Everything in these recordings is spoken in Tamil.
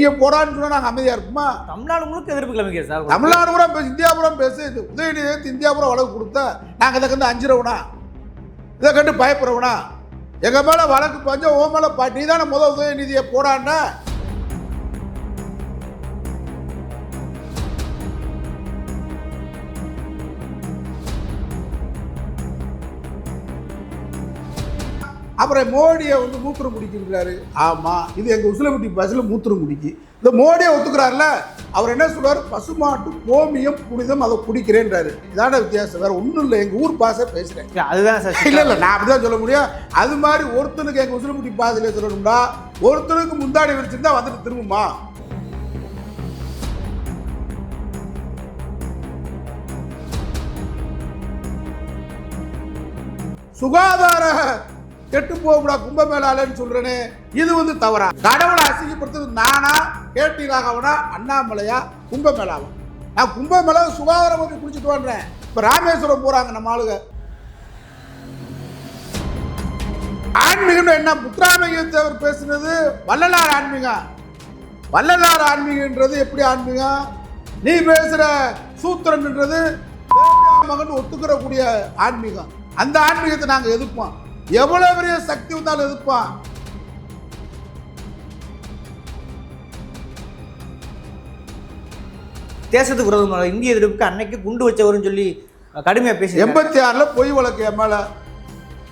நீங்க போடான்னு சொன்னா நாங்க அமைதியா இருப்போமா தமிழ்நாடு முழுக்க எதிர்ப்பு கிளம்பிக்க சார். தமிழ்நாடு பூரா பேசு இந்தியா பூரா பேசு இது உதயநிதி இந்தியா பூரா வழக்கு கொடுத்தா நாங்க இதை கண்டு அஞ்சிரவனா இதை கண்டு பயப்படுறவனா? எங்க மேல வழக்கு பஞ்சம் ஓ மேல பா நீ தானே முதல் உதயநிதியை போடான்னா? அப்புறம் மோடியை வந்து மூத்திரம் குடிக்கிறாரு ஆமா இது எங்க உசிலம்பட்டி பஸ்ல மூத்திரம் குடிக்கி இந்த மோடியை ஒத்துக்கிறாருல அவர் என்ன சொல்றாரு? பசுமாட்டு கோமியம் புனிதம் அதை குடிக்கிறேன்றாரு. இதான வித்தியாசம் வேற ஒண்ணும் இல்லை எங்க ஊர் பாச பேசுறேன். அதுதான் சார் இல்ல இல்ல நான் அப்படிதான் சொல்ல முடியும். அது மாதிரி ஒருத்தனுக்கு எங்க உசிலம்பட்டி பாதையில சொல்லணும்னா ஒருத்தனுக்கு முந்தாடி விரிச்சிருந்தா வந்துட்டு திரும்புமா? சுகாதார கெட்டு போகக்கூடா கும்பமேளாலன்னு சொல்றேனே. இது வந்து தவறா. கடவுளை அசிங்கப்படுத்துறது நானா கேட்டி ராகவனா அண்ணாமலையா கும்பமேளாவா? நான் கும்பமேளா சுகாதாரம் பற்றி குடிச்சிட்டு வர்றேன். இப்போ ராமேஸ்வரம் போறாங்க நம்ம ஆளுங்க. ஆன்மீகம்னு என்ன? முத்துராமலிங்க தேவர் பேசுனது வள்ளலார் ஆன்மீகம் வள்ளலார் ஆன்மீகன்றது எப்படி ஆன்மீகம் நீ பேசுற சூத்திரன்ன்றது மகன் ஒத்துக்கிற கூடிய ஆன்மீகம் அந்த ஆன்மீகத்தை நாங்கள் எதிர்ப்போம். எவ்வளவு பெரிய சக்தி வந்தாலும் எதிர்ப்போம் தேசத்துக்கு விரோதமாக இந்திய எதிர்ப்புக்கு அன்னைக்கு குண்டு வச்சவருன்னு சொல்லி கடுமையா பேசி எண்பத்தி ஆறுல பொய் வழக்கு என் மேல.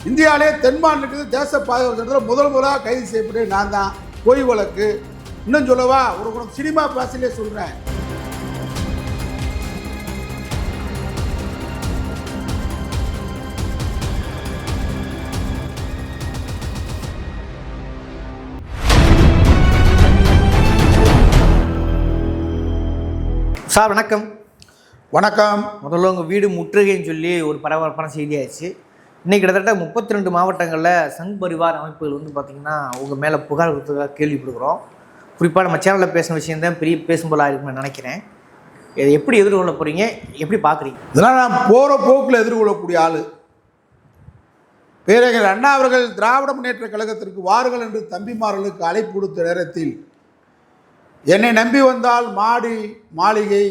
இந்தியாவிலே தென் மாநிலத்துக்கு தேச பாதுகாப்பு முதல் முதலாக கைது செய்யப்பட்டு நான் தான். பொய் வழக்கு. இன்னும் சொல்லவா? ஒரு சினிமா பாசிலே சொல்றேன். சார் வணக்கம். வணக்கம். முதல்ல உங்கள் வீடு முற்றுகைன்னு சொல்லி ஒரு பரபரப்பான செய்தியாச்சு. இன்னைக்கு கிட்டத்தட்ட முப்பத்தி ரெண்டு மாவட்டங்களில் சங் பரிவார் அமைப்புகள் வந்து பார்த்திங்கன்னா உங்கள் மேலே புகார் கொடுத்ததாக கேள்விப்படுகிறோம். குறிப்பாக நம்ம சேனலில் பேசின விஷயம் தான் பெரிய பேசும்போலாக இருக்குன்னு நினைக்கிறேன். இதை எப்படி எதிர்கொள்ள போகிறீங்க எப்படி பார்க்குறீங்க இதெல்லாம் நான் போகிற போக்கில் எதிர்கொள்ளக்கூடிய ஆள். பேரறிஞர் அண்ணா அவர்கள் திராவிட முன்னேற்ற கழகத்திற்கு வாருங்கள் என்று தம்பிமார்களுக்கு அழைப்பு கொடுத்த நேரத்தில் என்னை நம்பி வந்தால் மாடி மாளிகை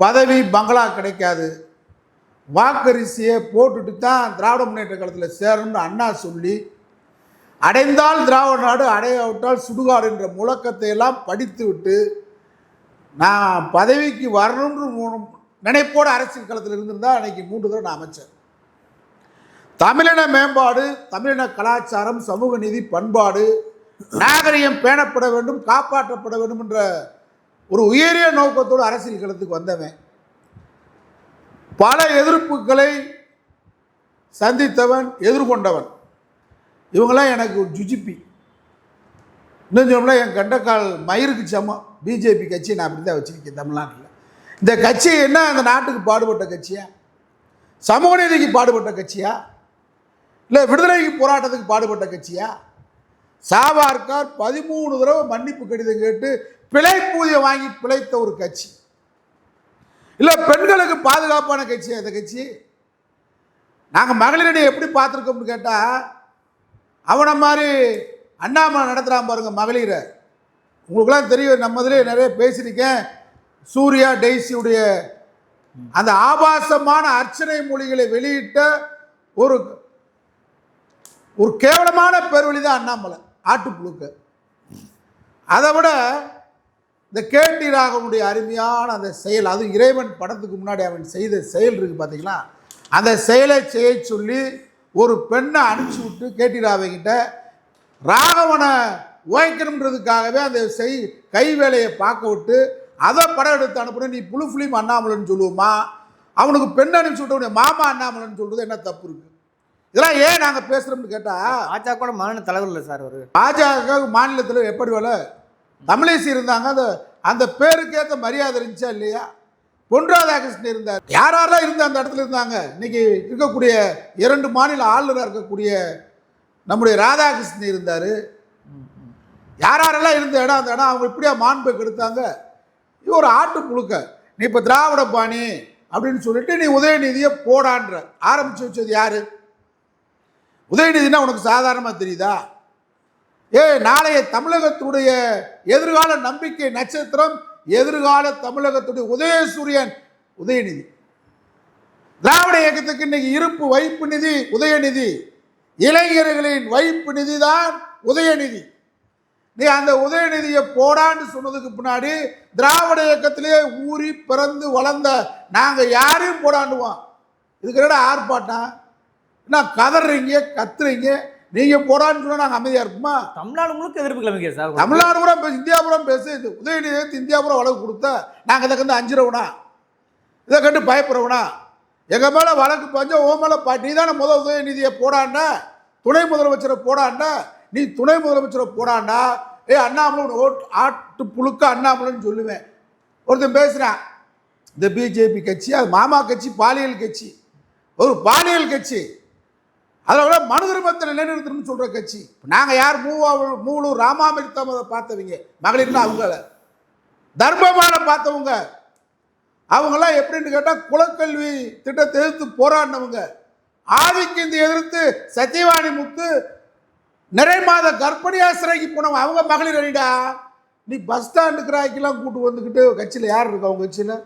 பதவி பங்களா கிடைக்காது. வாக்கரிசியை போட்டுட்டு தான் திராவிட முன்னேற்ற காலத்தில் சேரணும்னு அண்ணா சொல்லி அடைந்தால் திராவிட நாடு அடையாவிட்டால் சுடுகாடு என்ற முழக்கத்தை எல்லாம் படித்து விட்டு நான் பதவிக்கு வரணும்னு நினைப்போடு அரசியல் களத்தில் இருந்திருந்தால் அன்னைக்கு மூன்று தடவை நான் அமைச்சர். தமிழின மேம்பாடு தமிழின கலாச்சாரம் சமூக நீதி பண்பாடு நாகரிகம் பேணப்பட வேண்டும் காப்பாற்றப்பட வேண்டும் என்ற ஒரு உயரிய நோக்கத்தோடு அரசியல் களத்துக்கு வந்தவன். பல எதிர்ப்புகளை சந்தித்தவன் எதிர்கொண்டவன். இவங்களாம் எனக்கு ஒரு ஜுஜிப்பி. இன்னும் சொல்லலாம் என் கண்டக்கால் மயிருக்கு சமம். பிஜேபி கட்சியை நான் அப்படி தான் வச்சுருக்கேன் தமிழ்நாட்டில். இந்த கட்சி என்ன? அந்த நாட்டுக்கு பாடுபட்ட கட்சியா? சமூக நீதிக்கு பாடுபட்ட கட்சியா? இல்லை விடுதலைக்கு போராட்டத்துக்கு பாடுபட்ட கட்சியா? சாவார்கார் பதிமூணு தடவை மன்னிப்பு கடிதம் கேட்டு பிழைப்பூதியம் வாங்கி பிழைத்த ஒரு கட்சி. இல்லை பெண்களுக்கு பாதுகாப்பான கட்சி அந்த கட்சி. நாங்கள் மகளிரணி எப்படி பார்த்துருக்கோம்னு கேட்டால் அவனை மாதிரி அண்ணாமலை நடத்துகிறான் பாருங்க மகளிரை. உங்களுக்குலாம் தெரியும் நம்ம இதிலே நிறைய பேசியிருக்கேன். சூர்யா டெய்ஸியுடைய அந்த ஆபாசமான அர்ச்சனை மொழிகளை வெளியிட்ட ஒரு ஒரு கேவலமான பெருவழி தான் அண்ணாமலை ஆட்டுப்புழுக்க அதை விட இந்த கேடி ராகவனுடைய அருமையான அந்த செயல் அதுவும் இறைவன் படத்துக்கு முன்னாடி அவன் செய்த செயல் இருக்குது பார்த்தீங்களா அந்த செயலை செய்ய சொல்லி ஒரு பெண்ணை அனுப்பிச்சி விட்டு கேட்டி ராவகிட்ட ராகவனை ஓய்க்கணுன்றதுக்காகவே அந்த செய் கை வேலையை பார்க்க விட்டு அதை படம் எடுத்து அனுப்புன நீ புழு ஃபிலிம் அண்ணாமலைன்னு சொல்லுவோமா அவனுக்கு பெண் அனுப்பிச்சு விட்டவனுடைய மாமா அண்ணாமலைன்னு சொல்கிறது என்ன தப்பு இருக்குது இதெல்லாம் ஏன் நாங்கள் பேசுகிறோம்னு கேட்டால் பாஜக மாநில தலைவர் இல்லை சார் அவர். பாஜக மாநிலத்தில் எப்படி வேலை? தமிழிசை இருந்தாங்க அந்த அந்த பேருக்கேற்ற மரியாதை இருந்துச்சா இல்லையா? பொன் ராதாகிருஷ்ணன் இருந்தார். யார் யாரெல்லாம் இருந்த அந்த இடத்துல இருந்தாங்க. இன்னைக்கு இருக்கக்கூடிய இரண்டு மாநில ஆளுநராக இருக்கக்கூடிய நம்முடைய ராதாகிருஷ்ணன் இருந்தார். யார் யாரெல்லாம் இருந்த இடம் அந்த இடம் அவங்க இப்படியா மாண்பை கெடுத்தாங்க? இது ஒரு ஆட்டு புழுக்க. நீ இப்போ திராவிட பாணி அப்படின்னு சொல்லிட்டு நீ உதயநிதியை போடான்ற. ஆரம்பிச்சு வச்சது யாரு? உதயநிதினா உனக்கு சாதாரணமாக தெரியுதா? ஏ நாளைய தமிழகத்துடைய எதிர்கால நம்பிக்கை நட்சத்திரம் எதிர்கால தமிழகத்துடைய உதயசூரியன் உதயநிதி. திராவிட இயக்கத்துக்கு இன்னைக்கு இருப்பு வைப்பு நிதி உதயநிதி. இளைஞர்களின் வைப்பு நிதி தான் உதயநிதி. நீ அந்த உதயநிதியை போடான்னு சொன்னதுக்கு பின்னாடி திராவிட இயக்கத்திலேயே ஊறி பிறந்து வளர்ந்த நாங்கள் யாரையும் போடாண்டுவோம் இதுக்கு ஆர்ப்பாட்டம்? என்ன கதறீங்க கத்துறீங்க. நீங்கள் போடான்னு சொன்னால் நாங்கள் அமைதியாக இருப்போமா? தமிழ்நாடு முழுக்க எதிர்ப்பு கிளம்பிக்கிறேன் சார். தமிழ்நாடு பூரா பேசு இந்தியா பூரா பேசு இது உதயநிதி இந்தியா பூரா வழக்கு கொடுத்தா நாங்கள் இதை கண்டு அஞ்சுறவனா இதை கண்டு பயப்படுறவனா எங்கள் மேலே வழக்கு பஞ்சம் ஓ மேலே நீ தானே முதல் உதயநிதியை போடாண்டா துணை முதலமைச்சரை போடாண்டா நீ துணை முதலமைச்சரை போடாண்டா ஏ அண்ணாமலை ஓட்டு ஆட்டு புழுக்க அண்ணாமலைன்னு சொல்லுவேன். ஒருத்தன் பேசுகிறான் இந்த பிஜேபி கட்சி அது மாமா கட்சி பாலியல் கட்சி. ஒரு பாலியல் கட்சி. அதில் விட மனு தர்மத்தை நிலைநிறுத்தணும்னு சொல்கிற கட்சி. நாங்கள் யார்? மூவா மூலூர் ராமாமிர்தமதை பார்த்தவங்க. மகளிர்னா அவங்கள. தர்மமான பார்த்தவங்க. அவங்கெல்லாம் எப்படின்னு கேட்டால் குலக்கல்வி திட்டத்தை எதிர்த்து போராடினவங்க. ஆதிக்கிந்து எதிர்த்து சத்தியவாணி முத்து நிறை மாத கர்ப்பிணியா சிறைக்கு போனவங்க. அவங்க மகளிர் அணிடா. நீ பஸ் ஸ்டாண்டுக்கு ராய்க்கெல்லாம் கூட்டு வந்துக்கிட்டு கட்சியில் யார் இருக்கா அவங்க கட்சியில்?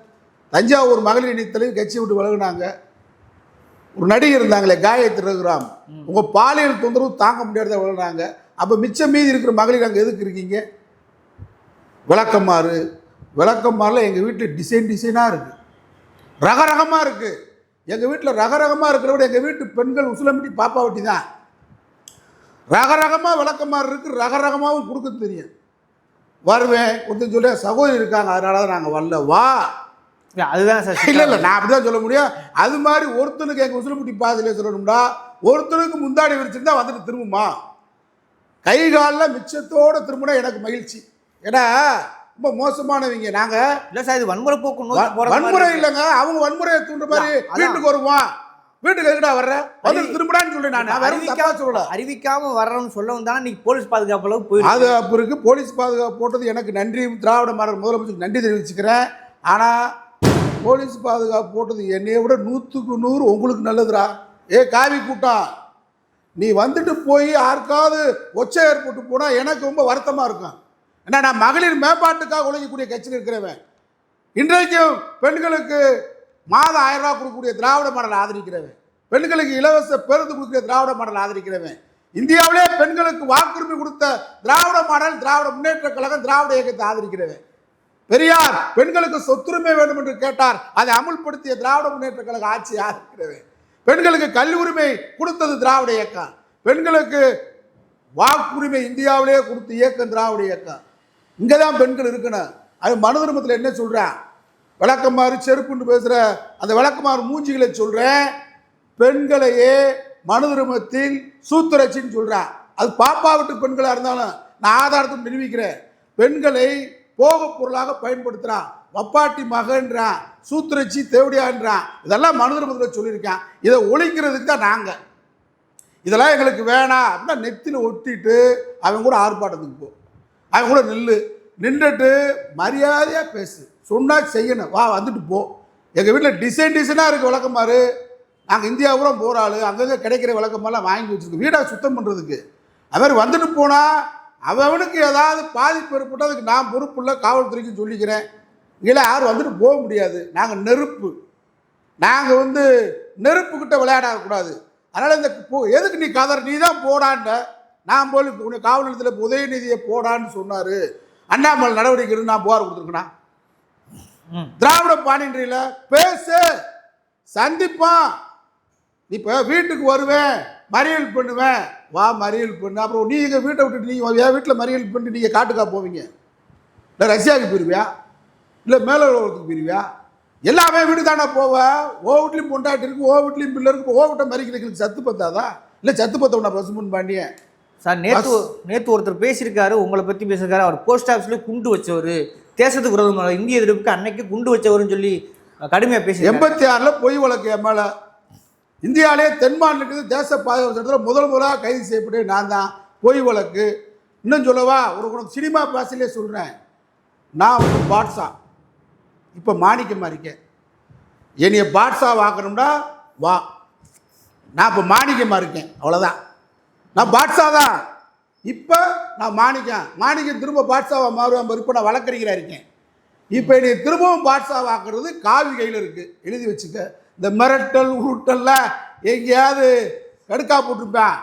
தஞ்சாவூர் மகளிர் அணி தலைவர் கட்சியை விட்டு விலகுனாங்க. ஒரு நடிகர் இருந்தாங்களே காயத்ரி ரகுராம். உங்கள் பாலியல் தொந்தரவு தாங்க முடியாத விழுறாங்க அப்போ மிச்சம் மீதி இருக்கிற மகளிர் அங்கே எதுக்கு இருக்கீங்க? விளக்கமாறு விளக்கமாறில் எங்கள் வீட்டில் டிசைன் டிசைனாக இருக்குது ரகரகமாக இருக்குது எங்கள் வீட்டில் ரகரகமாக இருக்கிற விட எங்கள் வீட்டு பெண்கள் உசுலமிட்டி பாப்பா வட்டி தான். ரகரகமாக விளக்கமாறு இருக்குது ரகரகமாகவும் கொடுக்க தெரியும். வருவேன் கொஞ்சம் சொல்லி சகோதரி இருக்காங்க. அதனால தான் நாங்கள் வரல. வா. அதுதான் சார் இல்லை இல்லை நான் அப்படி தான் சொல்ல முடியும். அது மாதிரி ஒருத்தனுக்கு எங்கள் உசுலமுட்டி பாதையில் சொல்லணும்டா ஒருத்தனுக்கு முந்தாடி விரிச்சிருந்தா வந்துட்டு திரும்புமா? கை காலில் மிச்சத்தோட திரும்பினா எனக்கு மகிழ்ச்சி. ஏன்னா ரொம்ப மோசமானவங்க நாங்கள் இல்ல சார் இது வன்முறை போக்கு வன்முறை இல்லைங்க அவங்க வன்முறையை தூண்டுற மாதிரி. வீட்டுக்கு வருவான் வீட்டுக்கு எதுடா வர்ற? வந்து திரும்பிடான்னு சொல்லி நான். தப்பா சொல்லல. அறிவிக்காம வர்றோம்னு சொல்ல வந்தாலும் நீ போலீஸ் பாதுகாப்பு அளவுக்கு போயிருக்கு. பாதுகாப்பு இருக்கு. போலீஸ் பாதுகாப்பு போட்டது எனக்கு நன்றி. திராவிட மாடல் முதலமைச்சருக்கு நன்றி தெரிவிச்சுக்கிறேன். ஆனால் போலீஸ் பாதுகாப்பு போட்டது என்னைய விட நூற்றுக்கு நூறு உங்களுக்கு நல்லதுடா. ஏ காவி கூட்டம் நீ வந்துட்டு போய் யாருக்காவது ஒச்சை ஏற்பட்டு போனால் எனக்கு ரொம்ப வருத்தமாக இருக்கும். ஏன்னா நான் மகளிர் மேம்பாட்டுக்காக உழைக்கக்கூடிய கட்சியில் இருக்கிறவன். இன்றைக்கும் பெண்களுக்கு மாதம் ஆயிரம் ரூபா கொடுக்கக்கூடிய திராவிட மாடல் ஆதரிக்கிறவன். பெண்களுக்கு இலவச பேருந்து கொடுக்கிற திராவிட மாடல் ஆதரிக்கிறவன். இந்தியாவிலே பெண்களுக்கு வாக்குரிமை கொடுத்த திராவிட மாடல் திராவிட முன்னேற்ற கழகம் திராவிட இயக்கத்தை ஆதரிக்கிறவன். பெரியார் பெண்களுக்கு சொத்துரிமை வேண்டும் என்று கேட்டார். அதை அமுல்படுத்திய திராவிட முன்னேற்ற கழக ஆட்சி இருக்கிறது? பெண்களுக்கு கல்வி உரிமை கொடுத்தது திராவிட இயக்கம். பெண்களுக்கு வாக்குரிமை இந்தியாவிலேயே கொடுத்த இயக்கம் திராவிட இயக்கம். இங்கே தான் பெண்கள் இருக்கணும். அது மனு தர்மத்தில் என்ன சொல்கிறேன் விளக்கமாறு செருப்புன்னு பேசுகிற அந்த விளக்கமாறு மூஞ்சிகளை சொல்கிறேன் பெண்களையே மனு தர்மத்தில் சூத்திரச்சின்னு சொல்கிறேன் அது பாப்பா விட்டு பெண்களாக இருந்தாலும் நான் ஆதாரத்தை நிரூபிக்கிறேன். பெண்களை போக பொருளாக பயன்படுத்துகிறான் வப்பாட்டி மகன்றான் சூத்திரச்சி தேவடியான்றான் இதெல்லாம் மனு முதல்ல சொல்லியிருக்கேன். இதை ஒழிக்கிறதுக்கு தான் நாங்கள் இதெல்லாம் எங்களுக்கு வேணாம். அப்படின்னா நெத்தியில் ஒட்டிட்டு அவங்க கூட ஆர்ப்பாட்டத்துக்கு போ. அவன் கூட நில்லு. நின்றுட்டு மரியாதையாக பேசு. சொன்னால் செய்யணும். வா வந்துட்டு போ. எங்கள் வீட்டில் டிசைன் டிசைனாக இருக்குது விளக்கமாறு நாங்கள் இந்தியா பூரா போகிற அங்கங்கே கிடைக்கிற விளக்கமெல்லாம் வாங்கி வச்சுருக்கோம். வீடாக சுத்தம் பண்ணுறதுக்கு அது மாதிரி வந்துட்டு போனால் அவனுக்கு ஏதாவது பாதிப்பு ஏற்பட்டால் அதுக்கு நான் பொறுப்பு இல்லை காவல்துறைக்கு சொல்லிக்கிறேன். இங்கே யாரும் வந்துட்டு போக முடியாது. நாங்கள் நெருப்பு. நாங்கள் வந்து நெருப்புக்கிட்ட விளையாடக்கூடாது அதனால் இந்த போ எதுக்கு நீ கதற? நீ தான் போடான்ன நான் போய் உன்னை காவல் நிலையத்தில் உதயநிதியை போடான்னு சொன்னார். அண்ணாமலை நடவடிக்கை நான் புகார் கொடுத்துருக்கேனா. திராவிட பாணின்றியில் பேசு. சந்திப்பான் இப்போ வீட்டுக்கு வருவேன் மறியல் பண்ணுவேன். வா மறியல் பண்ணு. அப்புறம் நீங்கள் வீட்டை விட்டுட்டு நீங்கள் என் வீட்டில் மறியல் பண்ணிட்டு நீங்கள் காட்டுக்கா போவீங்க? இல்லை ரஷ்யாவுக்கு போயிருவியா? இல்லை மேலே உலகத்துக்கு போயிருவியா? எல்லாமே வீடு தானே போவ? ஓ வீட்லையும் பொண்டாட்டி இருக்கு ஓ வீட்லையும் பிள்ளை இருக்கு. ஓ வீட்டை மறிக்கிறதுக்கு சத்து பத்தாதா? இல்லை சத்து பத்தவனா பசுமன் பாண்டிய சார் நேத்து நேத்து ஒருத்தர் பேசியிருக்காரு உங்களை பத்தி பேசியிருக்காரு. அவர் போஸ்ட் ஆஃபீஸ்ல குண்டு வச்சவர். தேசத்துக்கு விரோதமாக இந்திய எதிர்ப்புக்கு அன்னைக்கு குண்டு வச்சவர்னு சொல்லி கடுமையா பேசி எண்பத்தி ஆறில் பொய் வழக்கு என் மேலே. இந்தியாவிலே தென் மாநிலத்துக்கு தேச பாதுகாப்பு சட்டத்தில் முதல் முதலாக கைது செய்யப்பட்டு நான் தான். பொய் வழக்கு. இன்னும் சொல்லவா? ஒரு உனக்கு சினிமா பாசிலே சொல்கிறேன் நான் வந்து பாட்ஷா. இப்போ மாணிக்கமாக இருக்கேன் என்னைய பாட்ஷா வாக்கணும்னா வா. நான் இப்போ மாணிக்கமாக இருக்கேன் அவ்வளோதான் நான் பாட்ஷா தான். இப்போ நான் மாணிக்கம். மாணிக்கம் திரும்ப பாட்ஷாவாக மாறுவேன் இப்போ நான் வழக்கறிஞராக இருக்கேன். இப்போ என்னை திரும்பவும் பாட்ஷா வாக்குறது காவி கையில் இருக்குது எழுதி வச்சுக்க. இந்த மிரட்டல் உருட்டல்லாம் எங்கேயாவது கடுக்கா போட்டிருப்பேன்.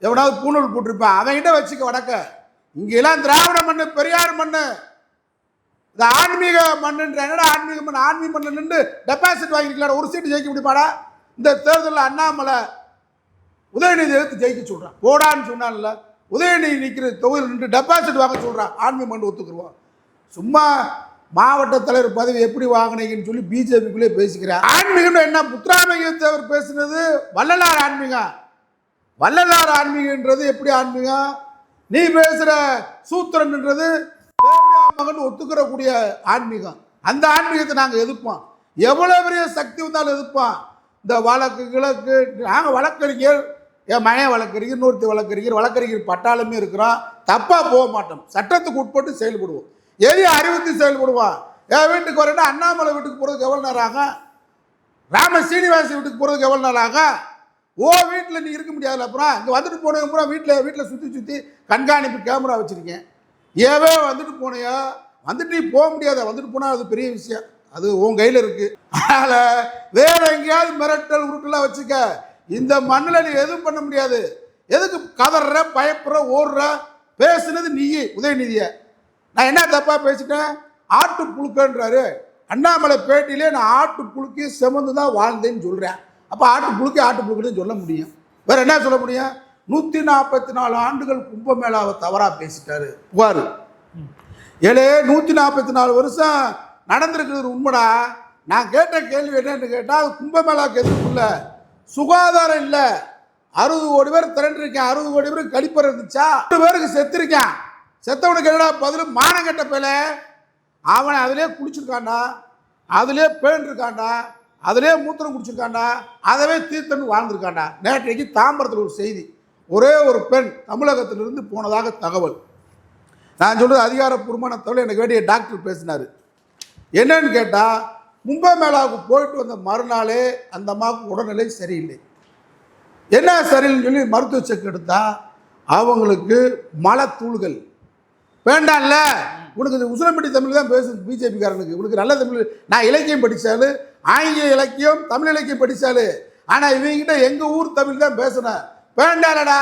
எவனாவது பூணூல் போட்டிருப்பேன். அவன்கிட்ட வச்சுக்க வடக்க. இங்கெல்லாம் திராவிட மண்ணு பெரியார் மண்ணு. இந்த ஆன்மீக மண்ணுன்ற என்னடா ஆன்மீக மண்? ஆன்மீக மண்ணு நின்று டெபாசிட் வாங்கிக்கலாம் ஒரு சீட்டு ஜெயிக்க முடியுமாடா? இந்த தேர்தலில் அண்ணாமலை உதயநிதி எடுத்து ஜெயிக்க சொல்கிறான் போடான்னு சொன்னான்ல. உதயநிதி நிற்கிற தொகுதியில் நின்று டெபாசிட் வாங்க சொல்கிறான் ஆன்மீக மண் ஒத்துக்குருவான். சும்மா மாவட்ட தலைவர் பதவி எப்படி வாங்கினீங்கன்னு சொல்லி பிஜேபிக்குள்ளே பேசிக்கிறார் ஆன்மீகம்னு என்ன? முத்துராமலிங்க தேவர் பேசுனது வள்ளலார் ஆன்மீகம். வள்ளலார் ஆன்மீகன்றது எப்படி ஆன்மீகம்? நீ பேசுகிற சூத்திரன்ன்றது தேவடியா மகன் ஒத்துக்கிறக்கூடிய ஆன்மீகம். அந்த ஆன்மீகத்தை நாங்கள் எதிர்ப்போம். எவ்வளோ பெரிய சக்தி வந்தாலும் எதிர்ப்போம். இந்த வழக்கு கிழக்கு நாங்கள் வழக்கறிஞர் என் மகன் வழக்கறிஞர் இன்னொருத்தி வழக்கறிஞர் வழக்கறிஞர் பட்டாளமே இருக்கிறோம் தப்பாக போக மாட்டோம். சட்டத்துக்கு உட்பட்டு செயல்படுவோம். எரிய அறிவித்து செயல்படுவோம் என் வீட்டுக்கு வரேன்னா அண்ணாமலை வீட்டுக்கு போகிறதுக்கு எவ்வளோ நேரம் ஆகும் ராம சீனிவாசி வீட்டுக்கு போகிறதுக்கு எவ்வளோ நேரம் ஆகும் ஓ வீட்டில் நீ இருக்க முடியாதுல அப்புறம் இங்கே வந்துட்டு போனவங்க அப்புறம் வீட்டில் வீட்டில் சுற்றி சுற்றி கண்காணிப்பு கேமரா வச்சுருக்கேன். ஏவே வந்துட்டு போனையோ? வந்துட்டு நீ போக முடியாத. வந்துட்டு போனால் அது பெரிய விஷயம். அது உன் கையில் இருக்குது அதனால் வேறு எங்கேயாவது மிரட்டல் உருட்டெல்லாம் வச்சுக்க. இந்த மண்ணில் நீ எதுவும் பண்ண முடியாது. எதுக்கு கதற பயப்படுற ஓடுற? பேசுனது நீயே உதயநிதியை. நான் என்ன தப்பாக பேசிட்டேன்? ஆட்டு புழுக்கன்றாரு அண்ணாமலை பேட்டியிலே நான் ஆட்டு புழுக்கி செமந்து தான் வாழ்ந்தேன்னு சொல்கிறேன் அப்போ ஆட்டு புழுக்கி ஆட்டு புழுக்குன்னு சொல்ல முடியும். வேற என்ன சொல்ல முடியும்? நூற்றி நாற்பத்தி நாலு ஆண்டுகள் கும்பமேளாவை தவறாக பேசிட்டாரு. புகார். ஏழே நூற்றி நாற்பத்தி நாலு வருஷம் நடந்திருக்கிறது உண்மைடா. நான் கேட்ட கேள்வி என்னன்னு கேட்டால் அது கும்பமேளாவுக்கு எதிர்ப்புள்ள சுகாதாரம் இல்லை. அறுபது கோடி பேர் திரண்டிருக்கேன். அறுபது கோடி பேர் கழிப்பறை இருந்துச்சா? ரெண்டு பேருக்கு செத்துருக்கேன். செத்தவனுக்கு என்னடா பதில்? மானம் கெட்ட பேல அவனை அதிலே குளிச்சிருக்கான்டா அதிலே பேண்டிருக்காண்டா அதிலே மூத்திரம் குடிச்சிருக்காண்டா அதவே தீர்த்தன்னு வாழ்ந்திருக்கான்டா. நேற்றைக்கு தாம்பரத்தில் ஒரு செய்தி. ஒரே ஒரு பெண் தமிழகத்திலிருந்து போனதாக தகவல். நான் சொல்கிறது அதிகாரப்பூர்வமான தகவல். எனக்கு வேண்டிய டாக்டர் பேசினார். என்னன்னு கேட்டால் கும்பமேளாவுக்கு போயிட்டு வந்த மறுநாளே அந்த அம்மாவுக்கு உடல்நிலை சரியில்லை. என்ன சரியில்லைன்னு சொல்லி மருத்துவ செக் எடுத்தால் அவங்களுக்கு மலத்தூள்கள். வேண்டாம்ல. உனக்கு இந்த உசுரம்பட்டி தமிழ் தான் பேசு பிஜேபிக்காரனுக்கு. உனக்கு நல்ல தமிழ். நான் இலக்கியம் படித்தாலு ஆங்கில இலக்கியம் தமிழ் இலக்கியம் படித்தாலு ஆனால் இவங்கிட்ட எங்கள் ஊர் தமிழ் தான் பேசுனேன் வேண்டாலடா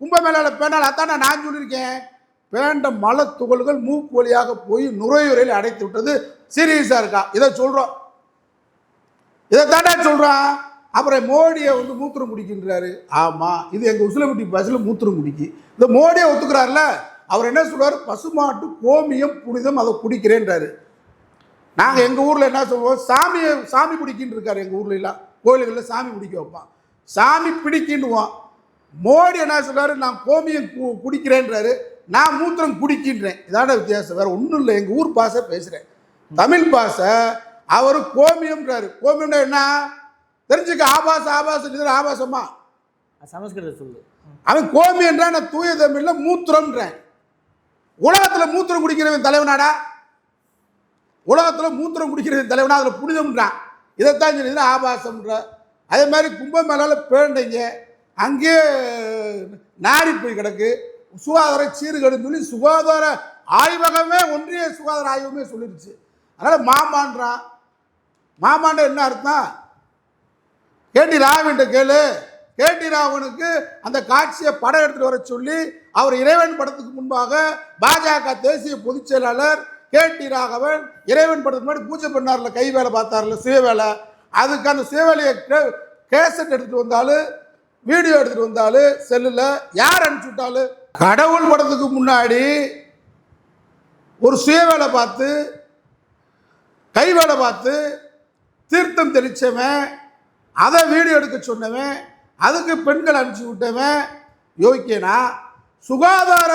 கும்பமேளால பேண்டால் அதான் நான் சொல்லியிருக்கேன். பேண்ட மலத்துகள்கள் மூக்கு வழியாக போய் நுரையுறையில் அடைத்து விட்டது சீரியஸாக இருக்கா? இதை சொல்கிறோம் இதை தானே சொல்கிறான் அப்புறம் மோடியை வந்து மூத்திரம் குடிக்கின்றாரு. ஆமாம் இது எங்கள் உசிலம்பட்டி பஸ்ஸில் மூத்திரம் குடிக்கு. இந்த மோடியை ஒத்துக்கிறாருல்ல அவர் என்ன சொல்றாரு? பசுமாட்டு கோமியம் புனிதம் அதை குடிக்கிறேன்றாரு. நாங்கள் எங்கள் ஊரில் என்ன சொல்லுவோம்? சாமியை சாமி பிடிக்கின்னு இருக்காரு எங்கள் ஊர்ல எல்லாம். கோயில்களில் சாமி பிடிக்க வைப்பான். சாமி பிடிக்கின்னுவோம் மோடி என்ன சொல்றாரு? நான் கோமியம் கு குடிக்கிறேன்றாரு. நான் மூத்திரம் குடிக்கின்றேன். இதான வித்தியாசம். வேற ஒன்றும் இல்லை. எங்கள் ஊர் பாசை பேசுகிறேன் தமிழ் பாசை அவர் கோமியம்ன்றாரு. கோமியம்னா என்ன? தெரிஞ்சுக்க. ஆபாச ஆபாசம். ஆபாசமா? சமஸ்கிருத சொல்லு. அவன் கோமியன்றான் நான் தூய தமிழில் மூத்திரம்ன்றேன். உலகத்தில் மூத்திரம் குடிக்கிறவன் தலைவனாடா? உலகத்தில் மூத்திரம் குடிக்கிறவன் தலைவனா? அதில் புனிதம்ன்றான். இதைத்தான் சொல்லி ஆபாசம்ன்ற. அதே மாதிரி கும்பமேளால பேண்டைங்க அங்கேயே நாடி போய் கிடக்கு. சுகாதார சீர்கேடுன்னு சொல்லி சுகாதார ஆய்வகமே ஒன்றிய சுகாதார ஆய்வகமே சொல்லிடுச்சு அதனால் மாமான்றான். மாமான்ற என்ன அர்த்தம்? கேட்டி ராவன்ட்ட கேளு. கேட்டி ராவனுக்கு அந்த காட்சியை படம் எடுத்துகிட்டு வர சொல்லி அவர் இறைவன் படத்துக்கு முன்பாக பாஜக தேசிய பொதுச் செயலாளர் கேடி ராகவன் இறைவன் படத்துக்கு முன்னாடி பூஜை பண்ணார்ல கை வேலை பார்த்தார்ல சுய வேலை. அதுக்கு அந்த சிவவேலையை கே- கேசட் எடுத்துட்டு வந்தாலும் வீடியோ எடுத்துட்டு வந்தாலும் செல்லில் யார் அனுப்பிச்சு விட்டாலும் கடவுள் படத்துக்கு முன்னாடி ஒரு சுய வேலை பார்த்து கை வேலை பார்த்து தீர்த்தம் தெளிச்சவன் அதை வீடியோ எடுக்க சொன்னவன் அதுக்கு பெண்கள் அனுப்பிச்சி விட்டவன் யோக்கியனா சுகாதார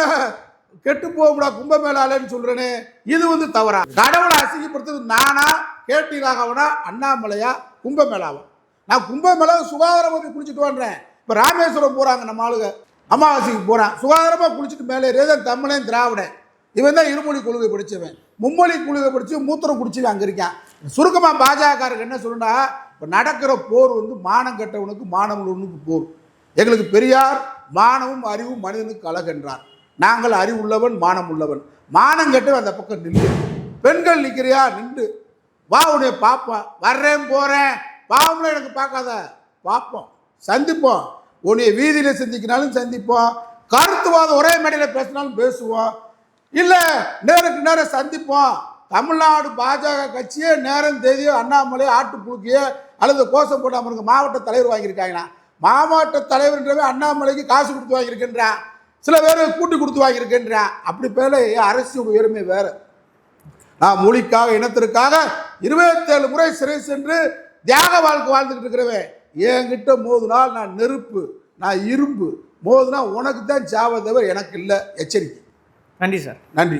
கெட்டு போகும்டா கும்பமேளாலன்னு சொல்றேனே இது வந்து தவறா. கடவுளை அசிங்கப்படுத்துறது நானா கேட்டி ராகவனா அண்ணாமலையா கும்பமேளாவா? நான் கும்பமேளா சுகாதாரமாக போய் குளிச்சுட்டு வர்றேன் இப்போ ராமேஸ்வரம் போகிறாங்க நம்ம ஆளுங்க. அமாவாசைக்கு போகிறான் சுகாதாரமாக குளிச்சுட்டு மேலே ஏதன் தமிழன் திராவிடன். இவன் தான் இருமொழி கொள்கை படித்தவன் மும்மொழி கொள்கை படித்து மூத்திரம் குடிச்சு அங்கே இருக்கான். சுருக்கமாக பாஜகருக்கு என்ன சொல்லுனா இப்போ நடக்கிற போர் வந்து மானம் கெட்டவனுக்கு மானம் உள்ளவனுக்கு போர். எங்களுக்கு பெரியார் மானமும் அறிவும் மனிதனுக்கு அழகென்றார். நாங்கள் அறிவு உள்ளவன் மானம் உள்ளவன் மானம் கெட்டவன் அந்த பக்கம் நின்று பெண்கள் நிற்கிறியா நின்று வா உடைய பார்ப்போம். வர்றேன் போகிறேன் பாவம்ல எனக்கு பார்க்காத. பார்ப்போம். சந்திப்போம். உன்னைய வீதியில் சந்திக்கினாலும் சந்திப்போம். கருத்துவாதம் ஒரே மேடையில் பேசினாலும் பேசுவோம். இல்லை நேருக்கு நேரம் சந்திப்போம். தமிழ்நாடு பாஜக கட்சியே நேரம் தேதியோ அண்ணாமலை ஆட்டுப்புழுக்கியோ அல்லது கோஷம் போட்டு அவருக்கு மாவட்ட தலைவர் வாங்கியிருக்காங்கண்ணா மாவட்ட தலைவர்ன்றவே அண்ணாமலைக்கு காசு கொடுத்து வாங்கியிருக்கின்றான். சில பேர் கூட்டி கொடுத்து வாங்கியிருக்கின்றான். அப்படி பேர அரசியல் உயர்மை வேறு. நான் மொழிக்காக இனத்திற்காக இருபத்தேழு முறை சிறை சென்று தியாக வாழ்க்கை வாழ்ந்துக்கிட்டு இருக்கிறவன். என்கிட்ட மோதுனால் நான் நெருப்பு நான் இரும்பு. மோதுனா உனக்கு தான் சாவ தவிர எனக்கு இல்லை. எச்சரிக்கை. நன்றி சார். நன்றி.